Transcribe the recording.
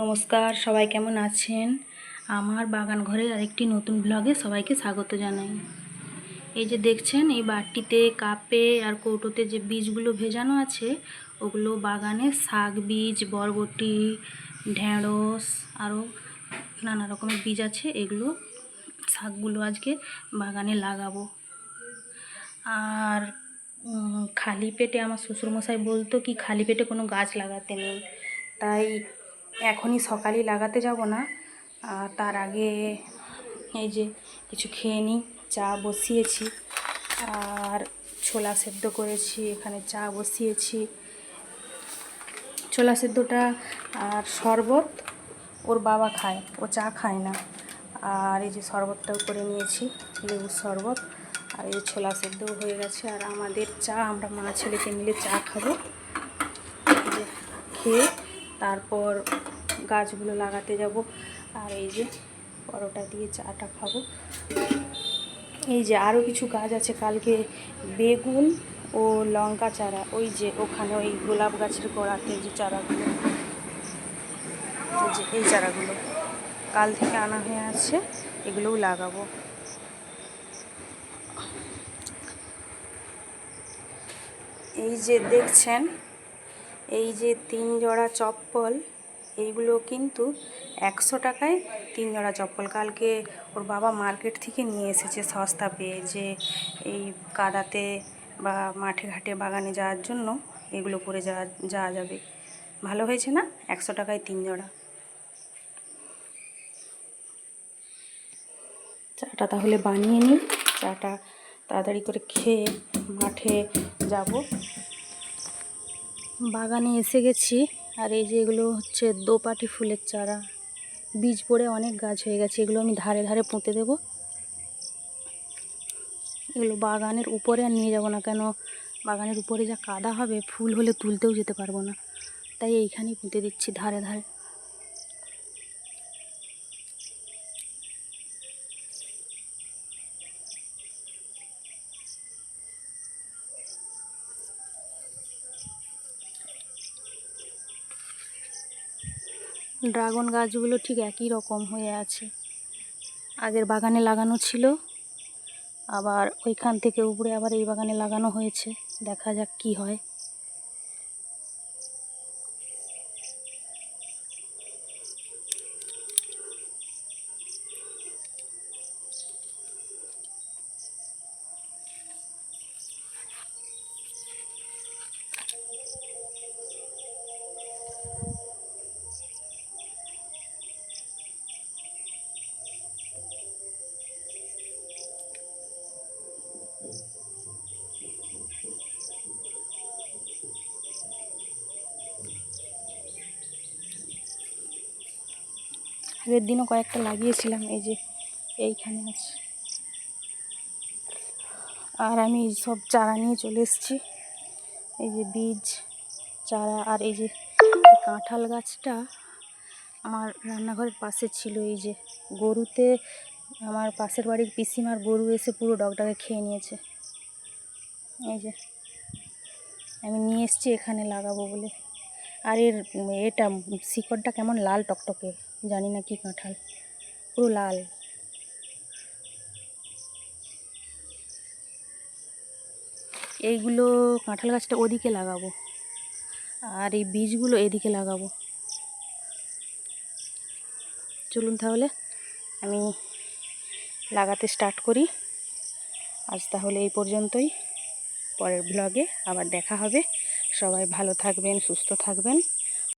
নমস্কার, সবাই কেমন আছেন? আমার বাগান ঘরের আরেকটি নতুন ব্লগে সবাইকে স্বাগত জানাই। এই যে দেখছেন, এই বাটিতে কাপে আর কৌটোতে যে বীজগুলো ভেজানো আছে, ওগুলো বাগানে শাক বীজ, বরবটি, ঢেঁড়স, আরও নানা রকমের বীজ আছে, এগুলো শাকগুলো আজকে বাগানে লাগাবো। আর খালি পেটে আমার শ্বশুরমশাই বলতো কি, খালি পেটে কোনো গাছ লাগাতে নেই। তাই এখনই সকালেই লাগাতে যাব না। তার আগে এই যে কিছু খেয়ে নিই, চা বসিয়েছি। আর ছোলা সেদ্ধ করেছি, এখানে চা বসিয়েছি। ছোলা সেদ্ধটা আর শরবত ওর বাবা খায়, ও চা খায় না। আর এই যে শরবতটাও করে নিয়েছি, লেবুর শরবত। আর এই ছোলা সেদ্ধও হয়ে গেছে। আর আমাদের চা, আমরা মা ছেলেকে মিলে চা খাব। খেয়ে তারপর গাছগুলো লাগাতে যাব। আর এই যে পরোটা দিয়ে চাটা খাব। এই যে আরও কিছু গাছ আছে, কালকে বেগুন ও লঙ্কা চারা। ওই যে ওখানে ওই গোলাপ গাছের গোড়াতে যে চারাগুলো। যে এই চারাগুলো কাল থেকে আনা হয়ে আছে, এগুলোও লাগাবো। এই যে দেখছেন এই যে তিন জোড়া চপ্পল, এইগুলো কিন্তু একশো টাকায় তিন জোড়া চপ্পল। কালকে ওর বাবা মার্কেট থেকে নিয়ে এসেছে সস্তা পেয়ে যে এই কাদাতে বা মাঠে ঘাটে বাগানে যাওয়ার জন্য এগুলো পরে যাওয়া যাওয়া যাবে। ভালো হয়েছে না? একশো টাকায় তিন জোড়া। চাটা তাহলে বানিয়ে নিই। চাটা তাড়াতাড়ি করে খেয়ে মাঠে যাব। বাগানে এসে গেছি। আর এই যে এগুলো হচ্ছে দোপাটি ফুলের চারা। বীজ পড়ে অনেক গাছ হয়ে গেছে। এগুলো আমি ধারে ধারে পুঁতে দেব। এগুলো বাগানের উপরে আর নিয়ে যাব না কেন? বাগানের উপরে যা কাদা হবে, ফুল হলে তুলতেও যেতে পারব না। তাই এইখানেই পুঁতে দিচ্ছি ধারে ধারে। ড্রাগন গাছগুলো ঠিক একই রকম হয়ে আছে। আগের বাগানে লাগানো ছিল, আবার ওইখান থেকে উপরে আবার এই বাগানে লাগানো হয়েছে। দেখা যাক কি হয়। আগের দিনও কয়েকটা লাগিয়েছিলাম, এই যে এইখানে আছে। আর আমি সব চারা নিয়ে চলে এসেছি। এই যে বীজ, চারা, আর এই যে কাঁঠাল গাছটা আমার রান্নাঘরের পাশে ছিল। এই যে গরুতে, আমার পাশের বাড়ির পিসিমার গরু এসে পুরো ডগটাকে খেয়ে নিয়েছে। এই যে আমি নিয়ে এসেছি, এখানে লাগাবো বলে। আর এর, এটা শিকড়টা কেমন, লাল টকটকে? জানি না কি কাঁঠাল, পুরো লাল। এইগুলো কাঁঠাল গাছটা ওদিকে লাগাবো, আর এই বীজগুলো এদিকে লাগাবো। চলুন তাহলে, আমি লাগাতে স্টার্ট করি। আজ তাহলে এই পর্যন্তই। পরের ব্লগে আবার দেখা হবে। সবাই ভালো থাকবেন, সুস্থ থাকবেন।